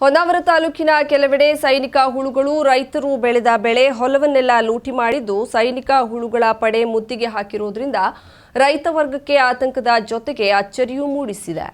ಹೊನ್ನಾವರ ತಾಲೂಕಿನ ಕೆಲವೆಡೆ ಸೈನಿಕ ಹುಳುಗಳು ರೈತರು ಬೆಳೆದ ಬೆಳೆ ಹೊಲವನ್ನೆಲ್ಲ ಲೂಟಿ ಮಾಡಿದ್ದು ಸೈನಿಕ ಹುಳುಗಳ ಪಡೆ ಮುತ್ತಿಗೆ ಹಾಕಿರುವುದರಿಂದ ರೈತ ವರ್ಗಕ್ಕೆ ಆತಂಕದ ಜೊತೆಗೆ ಅಚ್ಚರಿಯೂ ಮೂಡಿಸಿದೆ.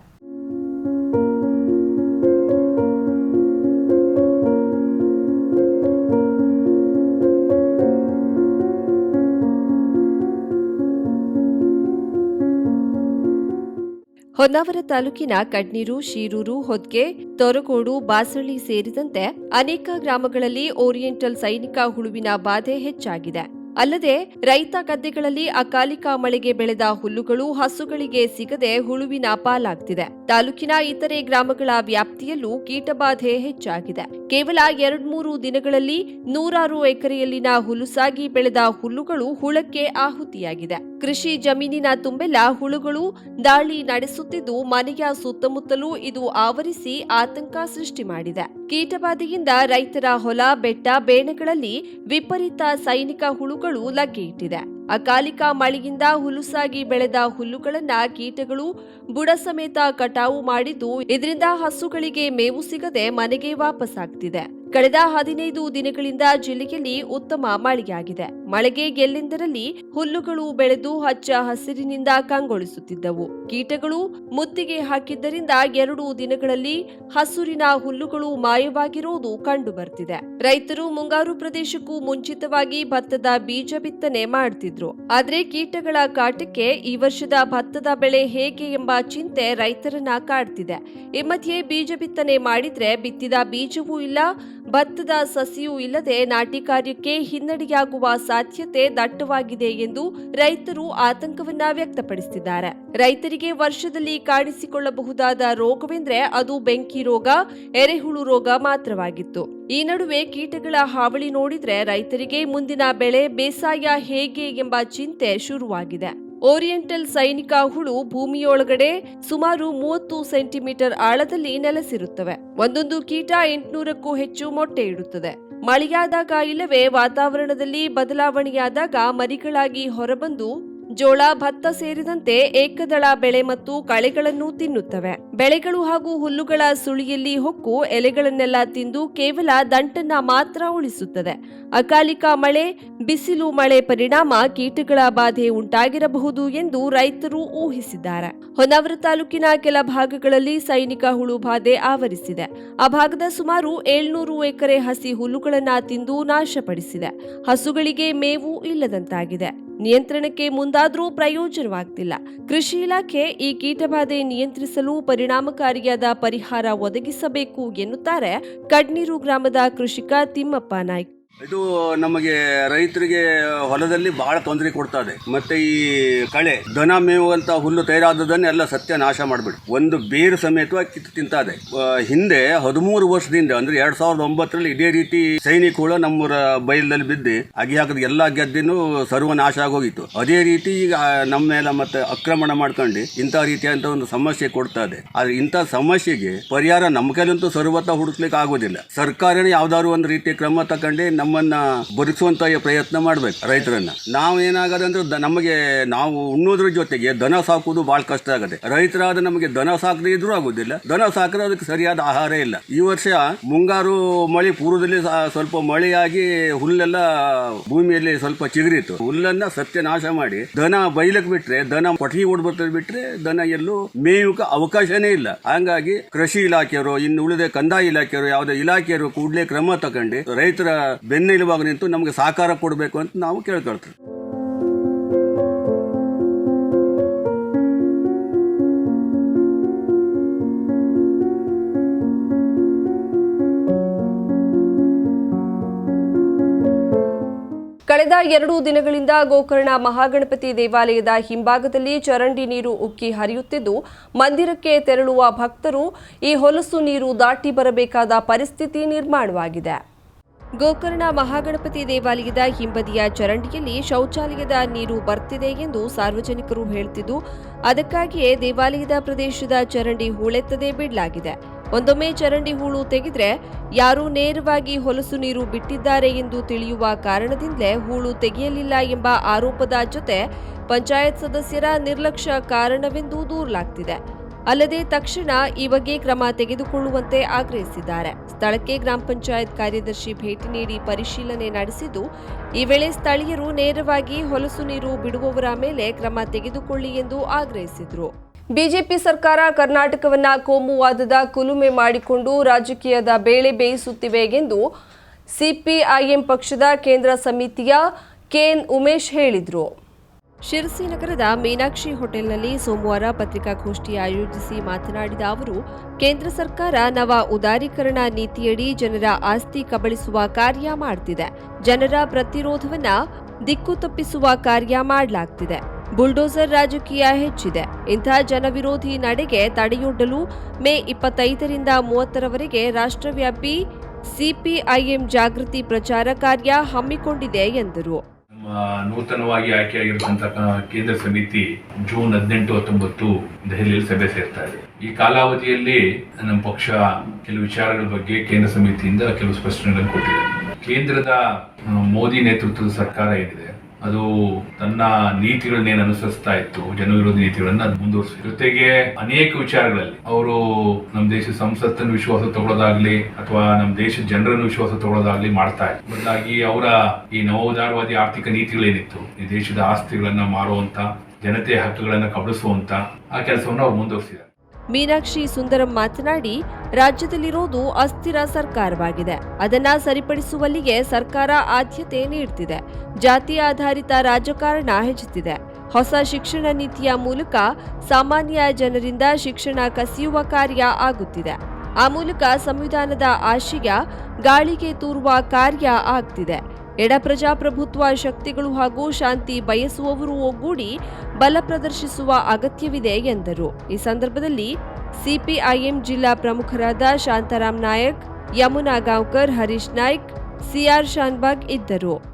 ಹೊನ್ನಾವರ ತಾಲೂಕಿನ ಕಡ್ನೀರು, ಶೀರೂರು, ಹೊದ್ಗೆ, ತೊರಗೋಡು, ಬಾಸಳ್ಳಿ ಸೇರಿದಂತೆ ಅನೇಕ ಗ್ರಾಮಗಳಲ್ಲಿ ಓರಿಯೆಂಟಲ್ ಸೈನಿಕ ಹುಳುವಿನ ಬಾಧೆ ಹೆಚ್ಚಾಗಿದೆ. ಅಲ್ಲದೆ ರೈತ ಗದ್ದೆಗಳಲ್ಲಿ ಅಕಾಲಿಕ ಮಳೆಗೆ ಬೆಳೆದ ಹುಲ್ಲುಗಳು ಹಸುಗಳಿಗೆ ಸಿಗದೆ ಹುಳುವಿನ ಪಾಲಾಗ್ತಿದೆ. ತಾಲೂಕಿನ ಇತರೆ ಗ್ರಾಮಗಳ ವ್ಯಾಪ್ತಿಯಲ್ಲೂ ಕೀಟಬಾಧೆ ಹೆಚ್ಚಾಗಿದೆ. ಕೇವಲ ಎರಡ್ಮೂರು ದಿನಗಳಲ್ಲಿ ನೂರಾರು ಎಕರೆಯಲ್ಲಿನ ಹುಲುಸಾಗಿ ಬೆಳೆದ ಹುಲ್ಲುಗಳು ಹುಳಕ್ಕೆ ಆಹುತಿಯಾಗಿದೆ. ಕೃಷಿ ಜಮೀನಿನ ತುಂಬೆಲ್ಲ ಹುಳುಗಳು ದಾಳಿ ನಡೆಸುತ್ತಿದ್ದು ಮನೆಯ ಸುತ್ತಮುತ್ತಲೂ ಇದು ಆವರಿಸಿ ಆತಂಕ ಸೃಷ್ಟಿ ಮಾಡಿದೆ. ಕೀಟಬಾಧೆಯಿಂದ ರೈತರ ಹೊಲ, ಬೆಟ್ಟ, ಬೇನೆಗಳಲ್ಲಿ ವಿಪರೀತ ಸೈನಿಕ ಹುಳುಗಳು ಲಗ್ಗೆ ಇಟ್ಟಿದೆ ಅಕಾಲಿಕ ಮಳೆಯಿಂದ ಹುಲುಸಾಗಿ ಬೆಳೆದ ಹುಲ್ಲುಗಳನ್ನ ಕೀಟಗಳು ಬುಡ ಸಮೇತ ಕಟಾವು ಮಾಡಿದ್ದು ಇದರಿಂದ ಹಸುಗಳಿಗೆ ಮೇವು ಸಿಗದೆ ಮನೆಗೆ ವಾಪಸ್ಸಾಗ್ತಿದೆ ಕಳೆದ ಹದಿನೈದು ದಿನಗಳಿಂದ ಜಿಲ್ಲೆಯಲ್ಲಿ ಉತ್ತಮ ಮಳೆಯಾಗಿದೆ. ಮಳೆಗೆ ಎಲ್ಲೆಂದರಲ್ಲಿ ಹುಲ್ಲುಗಳು ಬೆಳೆದು ಹಚ್ಚ ಹಸಿರಿನಿಂದ ಕಂಗೊಳಿಸುತ್ತಿದ್ದವು. ಕೀಟಗಳು ಮುತ್ತಿಗೆ ಹಾಕಿದ್ದರಿಂದ ಎರಡು ದಿನಗಳಲ್ಲಿ ಹಸುರಿನ ಹುಲ್ಲುಗಳು ಮಾಯವಾಗಿರುವುದು ಕಂಡುಬರ್ತಿದೆ. ರೈತರು ಮುಂಗಾರು ಪ್ರದೇಶಕ್ಕೂ ಮುಂಚಿತವಾಗಿ ಭತ್ತದ ಬೀಜ ಬಿತ್ತನೆ ಮಾಡ್ತಿದ್ರು. ಆದರೆ ಕೀಟಗಳ ಕಾಟಕ್ಕೆ ಈ ವರ್ಷದ ಭತ್ತದ ಬೆಳೆ ಹೇಗೆ ಎಂಬ ಚಿಂತೆ ರೈತರನ್ನ ಕಾಡ್ತಿದೆ. ಈ ಮಧ್ಯೆ ಬೀಜ ಬಿತ್ತನೆ ಮಾಡಿದ್ರೆ ಬಿತ್ತಿದ ಬೀಜವೂ ಇಲ್ಲ ಭತ್ತದ ಸಸಿಯೂ ಇಲ್ಲದೆ ನಾಟಿ ಕಾರ್ಯಕ್ಕೆ ಹಿನ್ನಡೆಯಾಗುವ ಸಾಧ್ಯತೆ ದಟ್ಟವಾಗಿದೆ ಎಂದು ರೈತರು ಆತಂಕವನ್ನ ವ್ಯಕ್ತಪಡಿಸಿದ್ದಾರೆ. ರೈತರಿಗೆ ವರ್ಷದಲ್ಲಿ ಕಾಣಿಸಿಕೊಳ್ಳಬಹುದಾದ ರೋಗವೆಂದರೆ ಅದು ಬೆಂಕಿ ರೋಗ, ಎರೆಹುಳು ರೋಗ ಮಾತ್ರವಾಗಿತ್ತು. ಈ ನಡುವೆ ಕೀಟಗಳ ಹಾವಳಿ ನೋಡಿದ್ರೆ ರೈತರಿಗೆ ಮುಂದಿನ ಬೆಳೆ ಬೇಸಾಯ ಹೇಗೆ ಎಂಬ ಚಿಂತೆ ಶುರುವಾಗಿದೆ. ಓರಿಯೆಂಟಲ್ ಸೈನಿಕ ಹುಳು ಭೂಮಿಯೊಳಗಡೆ ಸುಮಾರು ಮೂವತ್ತು ಸೆಂಟಿಮೀಟರ್ ಆಳದಲ್ಲಿ ನೆಲೆಸಿರುತ್ತವೆ. ಒಂದೊಂದು ಕೀಟ ಎಂಟುನೂರಕ್ಕೂ ಹೆಚ್ಚು ಮೊಟ್ಟೆ ಇಡುತ್ತದೆ. ಮಳೆಯಾದಾಗ ಇಲ್ಲವೇ ವಾತಾವರಣದಲ್ಲಿ ಬದಲಾವಣೆಯಾದಾಗ ಮರಿಗಳಾಗಿ ಹೊರಬಂದು ಜೋಳ, ಭತ್ತ ಸೇರಿದಂತೆ ಏಕದಳ ಬೆಳೆ ಮತ್ತು ಕಳೆಗಳನ್ನು ತಿನ್ನುತ್ತವೆ. ಬೆಳೆಗಳು ಹಾಗೂ ಹುಲ್ಲುಗಳ ಸುಳಿಯಲ್ಲಿ ಹೊಕ್ಕು ಎಲೆಗಳನ್ನೆಲ್ಲ ತಿಂದು ಕೇವಲ ದಂಟನ್ನ ಮಾತ್ರ ಉಳಿಸುತ್ತದೆ. ಅಕಾಲಿಕ ಮಳೆ, ಬಿಸಿಲು ಮಳೆ ಪರಿಣಾಮ ಕೀಟಗಳ ಬಾಧೆ ಉಂಟಾಗಿರಬಹುದು ಎಂದು ರೈತರು ಊಹಿಸಿದ್ದಾರೆ. ಹೊನ್ನಾವರ ತಾಲೂಕಿನ ಕೆಲ ಭಾಗಗಳಲ್ಲಿ ಸೈನಿಕ ಹುಳು ಬಾಧೆ ಆವರಿಸಿದೆ. ಆ ಭಾಗದ ಸುಮಾರು ಏಳ್ನೂರು ಎಕರೆ ಹಸಿ ಹುಲ್ಲುಗಳನ್ನ ತಿಂದು ನಾಶಪಡಿಸಿದೆ. ಹಸುಗಳಿಗೆ ಮೇವು ಇಲ್ಲದಂತಾಗಿದೆ. ನಿಯಂತ್ರಣಕ್ಕೆ ಮುಂದಾದರೂ ಪ್ರಯೋಜನವಾಗ್ತಿಲ್ಲ. ಕೃಷಿ ಇಲಾಖೆ ಈ ಕೀಟಬಾಧೆ ನಿಯಂತ್ರಿಸಲು ಪರಿಣಾಮಕಾರಿಯಾದ ಪರಿಹಾರ ಒದಗಿಸಬೇಕು ಎನ್ನುತ್ತಾರೆ ಕಡ್ನೀರು ಗ್ರಾಮದ ಕೃಷಿಕ ತಿಮ್ಮಪ್ಪ ನಾಯ್ಕ್. ಇದು ನಮಗೆ ರೈತರಿಗೆ ಹೊಲದಲ್ಲಿ ಬಹಳ ತೊಂದರೆ ಕೊಡ್ತಾ ಇದೆ ಮತ್ತೆ ಈ ಕಳೆ, ದನ ಮೇವಂತ ಹುಲ್ಲು ತಯಾರಾದದನ್ನ ಎಲ್ಲ ಸತ್ಯ ನಾಶ ಮಾಡಿಬಿಡು ಒಂದು ಬೇರು ಸಮೇತವಾಗಿ ಕಿತ್ತು ತಿಂತಾ ಇದೆ ಹಿಂದೆ ಹದಿಮೂರು ವರ್ಷದಿಂದ, ಅಂದ್ರೆ ಎರಡ್ ಸಾವಿರದ ಒಂಬತ್ತರಲ್ಲಿ ಇದೇ ರೀತಿ ಸೈನಿಕ ಹುಳ ನಮ್ಮ ಬಯಲದಲ್ಲಿ ಬೈಲಲ್ಲಿ ಬಿದ್ದು ಅಗಿ ಹಾಕಿದ ಎಲ್ಲಾ ಗೆದ್ದಿನೂ ಸರ್ವನಾಶ ಆಗೋಗಿತ್ತು. ಅದೇ ರೀತಿ ಈಗ ನಮ್ಮ ಮೇಲೆ ಮತ್ತೆ ಆಕ್ರಮಣ ಮಾಡ್ಕೊಂಡು ಇಂಥ ರೀತಿಯಾದಂತ ಒಂದು ಸಮಸ್ಯೆ ಕೊಡ್ತಾ ಇದೆ ಆದ್ರೆ ಇಂಥ ಸಮಸ್ಯೆಗೆ ಪರಿಹಾರ ನಮ್ಮ ಕೈಲಂತೂ ಸರ್ವತ ಹುಡುಕ್ಲಿಕ್ಕೆ ಆಗೋದಿಲ್ಲ. ಸರ್ಕಾರನೇ ಯಾವ್ದಾದ್ರು ಒಂದು ರೀತಿಯ ಕ್ರಮ ತಗೊಂಡು ನಮ್ಮನ್ನ ಬದುಕುವಂತ ಪ್ರಯತ್ನ ಮಾಡ್ಬೇಕು ರೈತರನ್ನ. ನಾವು ಏನಾಗದೆ ಅಂದ್ರೆ ನಮಗೆ ನಾವು ಉಣ್ಣೋದ್ರ ಜೊತೆಗೆ ದನ ಸಾಕುವುದು ಬಹಳ ಕಷ್ಟ ಆಗುತ್ತೆ. ರೈತರಾದ ನಮಗೆ ದನ ಸಾಕದೇ ಇದ್ರೂ ಆಗುದಿಲ್ಲ. ದನ ಸಾಕಿದ್ರೆ ಅದಕ್ಕೆ ಸರಿಯಾದ ಆಹಾರ ಇಲ್ಲ. ಈ ವರ್ಷ ಮುಂಗಾರು ಮಳೆ ಪೂರ್ವದಲ್ಲಿ ಸ್ವಲ್ಪ ಮಳೆಯಾಗಿ ಹುಲ್ಲೆಲ್ಲ ಭೂಮಿಯಲ್ಲಿ ಸ್ವಲ್ಪ ಚಿಗುರಿತ್ತು. ಹುಲ್ಲನ್ನ ಸತ್ಯನಾಶ ಮಾಡಿ ದನ ಬೈಲಕ್ ಬಿಟ್ರೆ, ದನ ಪಟಿ ಓಡ್ಬರ್ತದೆ ಬಿಟ್ರೆ ದನ ಎಲ್ಲೂ ಮೇಯುಕ ಅವಕಾಶನೇ ಇಲ್ಲ. ಹಂಗಾಗಿ ಕೃಷಿ ಇಲಾಖೆಯವರು, ಇನ್ನು ಉಳಿದ ಕಂದಾಯ ಇಲಾಖೆಯವರು, ಯಾವುದೇ ಇಲಾಖೆಯವರು ಕೂಡಲೇ ಕ್ರಮ ತಗೊಂಡು ರೈತರ ಬೆನ್ನೆಲುಬಾಗ ನಿಂತು ನಮಗೆ ಸಹಕಾರ ಕೊಡಬೇಕು ಅಂತ ನಾವು ಕೇಳ್ಕೊಳ್ತೀವಿ. ಕಳೆದ ಎರಡು ದಿನಗಳಿಂದ ಗೋಕರ್ಣ ಮಹಾಗಣಪತಿ ದೇವಾಲಯದ ಹಿಂಭಾಗದಲ್ಲಿ ಚರಂಡಿ ನೀರು ಉಕ್ಕಿ ಹರಿಯುತ್ತಿದ್ದು, ಮಂದಿರಕ್ಕೆ ತೆರಳುವ ಭಕ್ತರು ಈ ಹೊಲಸು ನೀರು ದಾಟಿ ಬರಬೇಕಾದ ಪರಿಸ್ಥಿತಿ ನಿರ್ಮಾಣವಾಗಿದೆ. ಗೋಕರ್ಣ ಮಹಾಗಣಪತಿ ದೇವಾಲಯದ ಹಿಂಬದಿಯ ಚರಂಡಿಯಲ್ಲಿ ಶೌಚಾಲಯದ ನೀರು ಬರ್ತಿದೆ ಎಂದು ಸಾರ್ವಜನಿಕರು ಹೇಳುತ್ತಿದ್ದು ಅದಕ್ಕಾಗಿಯೇ ದೇವಾಲಯದ ಪ್ರದೇಶದ ಚರಂಡಿ ಹೂಳೆತ್ತದೆ ಬಿಡಲಾಗಿದೆ. ಒಂದೊಮ್ಮೆ ಚರಂಡಿ ಹೂಳು ತೆಗೆದ್ರೆ ಯಾರೂ ನೇರವಾಗಿ ಹೊಲಸು ನೀರು ಬಿಟ್ಟಿದ್ದಾರೆ ಎಂದು ತಿಳಿಯುವ ಕಾರಣದಿಂದಲೇ ಹೂಳು ತೆಗೆಯಲಿಲ್ಲ ಎಂಬ ಆರೋಪದ ಜೊತೆ ಪಂಚಾಯತ್ ಸದಸ್ಯರ ನಿರ್ಲಕ್ಷ್ಯ ಕಾರಣವೆಂದು ದೂರಲಾಗ್ತಿದೆ. ಅಲ್ಲದೆ ತಕ್ಷಣ ಈ ಬಗ್ಗೆ ಕ್ರಮ ತೆಗೆದುಕೊಳ್ಳುವಂತೆ ಆಗ್ರಹಿಸಿದ್ದಾರೆ. ಸ್ಥಳಕ್ಕೆ ಗ್ರಾಮ ಪಂಚಾಯತ್ ಕಾರ್ಯದರ್ಶಿ ಭೇಟಿ ನೀಡಿ ಪರಿಶೀಲನೆ ನಡೆಸಿದ್ದು, ಈ ವೇಳೆ ಸ್ಥಳೀಯರು ನೇರವಾಗಿ ಹೊಲಸು ನೀರು ಬಿಡುವವರ ಮೇಲೆ ಕ್ರಮ ತೆಗೆದುಕೊಳ್ಳಿ ಎಂದು ಆಗ್ರಹಿಸಿದರು. ಬಿಜೆಪಿ ಸರ್ಕಾರ ಕರ್ನಾಟಕವನ್ನ ಕೋಮುವಾದದ ಕುಲುಮೆ ಮಾಡಿಕೊಂಡು ರಾಜಕೀಯದ ಬೇಳೆ ಬೇಯಿಸುತ್ತಿವೆ ಎಂದು ಸಿಪಿಐಎಂ ಪಕ್ಷದ ಕೇಂದ್ರ ಸಮಿತಿಯ ಕೆಎನ್ ಉಮೇಶ್ ಹೇಳಿದರು. ಶಿರಸಿ ನಗರದ ಮೀನಾಕ್ಷಿ ಹೋಟೆಲ್ನಲ್ಲಿ ಸೋಮವಾರ ಪತ್ರಿಕಾಗೋಷ್ಠಿ ಆಯೋಜಿಸಿ ಮಾತನಾಡಿದ ಅವರು, ಕೇಂದ್ರ ಸರ್ಕಾರ ನವ ಉದಾರೀಕರಣ ನೀತಿಯಡಿ ಜನರ ಆಸ್ತಿ ಕಬಳಿಸುವ ಕಾರ್ಯ ಮಾಡ್ತಿದೆ. ಜನರ ಪ್ರತಿರೋಧವನ್ನ ದಿಕ್ಕು ತಪ್ಪಿಸುವ ಕಾರ್ಯ ಮಾಡಲಾಗ್ತಿದೆ. ಬುಲ್ಡೋಸರ್ ರಾಜಕೀಯ ಹೆಚ್ಚಿದೆ. ಇಂಥ ಜನವಿರೋಧಿ ನಡೆಗೆ ತಡೆಯೊಡ್ಡಲು ಮೇ ಇಪ್ಪತ್ತೈದರಿಂದ ಮೂವತ್ತರವರೆಗೆ ರಾಷ್ಟ್ರವ್ಯಾಪಿ ಸಿಪಿಐಎಂ ಜಾಗೃತಿ ಪ್ರಚಾರ ಕಾರ್ಯ ಹಮ್ಮಿಕೊಂಡಿದೆ ಎಂದರು. ನೂತನವಾಗಿ ಆಯ್ಕೆಯಾಗಿರ್ತಕ್ಕಂಥ ಕೇಂದ್ರ ಸಮಿತಿ ಜೂನ್ ಹದಿನೆಂಟು, ಹತ್ತೊಂಬತ್ತು ದೆಹಲಿಯಲ್ಲಿ ಸಭೆ ಸೇರ್ತಾ ಇದೆ. ಈ ಕಾಲಾವಧಿಯಲ್ಲಿ ನಮ್ಮ ಪಕ್ಷ ಕೆಲವು ವಿಚಾರಗಳ ಬಗ್ಗೆ ಕೇಂದ್ರ ಸಮಿತಿಯಿಂದ ಕೆಲವು ಸ್ಪಷ್ಟನೆಗಳನ್ನು ಕೊಟ್ಟಿದೆ ಕೇಂದ್ರದ ಮೋದಿ ನೇತೃತ್ವದ ಸರ್ಕಾರ ಏನಿದೆ? ಅದು ತನ್ನ ನೀತಿಗಳನ್ನೇನು ಅನುಸರಿಸ್ತಾ ಇತ್ತು ಜನವಿರೋಧಿ ನೀತಿಗಳನ್ನ ಮುಂದುವರಿಸಿ ಜೊತೆಗೆ ಅನೇಕ ವಿಚಾರಗಳಲ್ಲಿ ಅವರು ನಮ್ಮ ದೇಶದ ಸಂಸತ್ತನ್ನು ವಿಶ್ವಾಸ ತಗೊಳ್ಳೋದಾಗ್ಲಿ ಅಥವಾ ನಮ್ಮ ದೇಶದ ಜನರನ್ನು ವಿಶ್ವಾಸ ತಗೊಳ್ಳೋದಾಗ್ಲಿ ಮಾಡ್ತಾ ಇತ್ತು ಬದಲಾಗಿ ಅವರ ಈ ನವೋದಾರವಾದಿ ಆರ್ಥಿಕ ನೀತಿಗಳೇನಿತ್ತು, ಈ ದೇಶದ ಆಸ್ತಿಗಳನ್ನ ಮಾರುವಂತ, ಜನತೆಯ ಹಕ್ಕುಗಳನ್ನ ಕಬಳಿಸುವಂತ ಆ ಕೆಲಸವನ್ನು ಅವ್ರು ಮುಂದುವರಿಸಿದ್ದಾರೆ. ಮೀನಾಕ್ಷಿ ಸುಂದರಂ ಮಾತನಾಡಿ, ರಾಜ್ಯದಲ್ಲಿರೋದು ಅಸ್ಥಿರ ಸರ್ಕಾರವಾಗಿದೆ. ಅದನ್ನ ಸರಿಪಡಿಸುವಲ್ಲಿಗೆ ಸರ್ಕಾರ ಆದ್ಯತೆ ನೀಡುತ್ತಿದೆ ಜಾತಿ ಆಧಾರಿತ ರಾಜಕಾರಣ ಹೆಚ್ಚುತ್ತಿದೆ. ಹೊಸ ಶಿಕ್ಷಣ ನೀತಿಯ ಮೂಲಕ ಸಾಮಾನ್ಯ ಜನರಿಂದ ಶಿಕ್ಷಣ ಕಸಿಯುವ ಕಾರ್ಯ ಆಗುತ್ತಿದೆ. ಆ ಮೂಲಕ ಸಂವಿಧಾನದ ಆಶಯ ಗಾಳಿಗೆ ತೂರುವ ಕಾರ್ಯ ಆಗ್ತಿದೆ. ಎಡ ಪ್ರಜಾಪ್ರಭುತ್ವ ಶಕ್ತಿಗಳು ಹಾಗೂ ಶಾಂತಿ ಬಯಸುವವರು ಒಗ್ಗೂಡಿ ಬಲ ಪ್ರದರ್ಶಿಸುವ ಅಗತ್ಯವಿದೆ ಎಂದರು. ಈ ಸಂದರ್ಭದಲ್ಲಿ ಸಿಪಿಐಎಂ ಜಿಲ್ಲಾ ಪ್ರಮುಖರಾದ ಶಾಂತಾರಾಮ್ ನಾಯಕ್, ಯಮುನಾ ಗಾಂವ್ಕರ್, ಹರೀಶ್ ನಾಯ್ಕ್, ಸಿಆರ್ ಶಾನ್ಬಾಗ್ ಇದ್ದರು.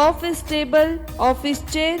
Office table office chair